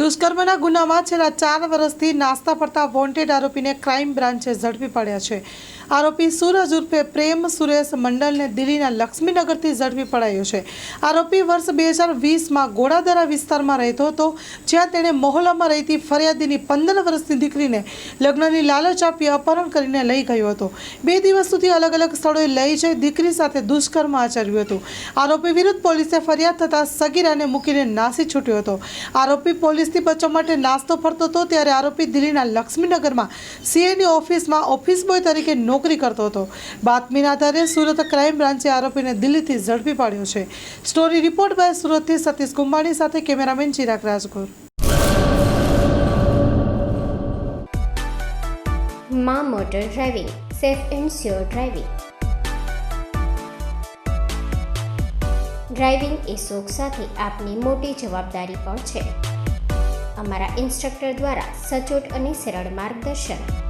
દુષ્કર્મના ગુનામાં છેલ્લા ચાર વર્ષથી નાસ્તા પડતા વોન્ટેડ આરોપીને ક્રાઇમ બ્રાન્ચે ઝડપી પડ્યા છે. આરોપી સૂરજ ઉર્ફે પ્રેમ સુરેશ મંડલને દિલ્હીના લક્ષ્મીનગરથી ઝડપી પડાયો છે. આરોપી વર્ષ બે હજાર વીસમાં ગોળાદરા વિસ્તારમાં રહેતો હતો, જ્યાં તેણે મોહલ્લામાં રહેતી ફરિયાદીની પંદર વર્ષની દીકરીને લગ્નની લાલચ આપી અપહરણ કરીને લઈ ગયો હતો. બે દિવસ સુધી અલગ અલગ સ્થળોએ લઈ જઈ દીકરી સાથે દુષ્કર્મ આચર્યું હતું. આરોપી વિરુદ્ધ પોલીસે ફરિયાદ થતાં સગીરાને મૂકીને નાસી છૂટ્યો હતો. આરોપી પોલીસથી બચવા માટે નાસ્તો ફરતો હતો, ત્યારે આરોપી દિલ્હીના લક્ષ્મીનગરમાં સીએની ઓફિસમાં ઓફિસ બોય તરીકે નોકરી કરતો હતો. બાતમીના આધારે સુરત ક્રાઇમ બ્રાન્ચે આરોપીને દિલ્હીથી ઝડપી પાડ્યો છે. સ્ટોરી રિપોર્ટ બાય સુરતથી સતીશ કુંભાણી સાથે કેમેરામેન ચિરાગ રાજગુર. મા motor driving, safe and sure driving. Driving એ શોખ સાથે આપની મોટી જવાબદારી પણ છે. અમારા ઇન્સ્ટ્રક્ટર દ્વારા સચોટ અને સરળ માર્ગદર્શન.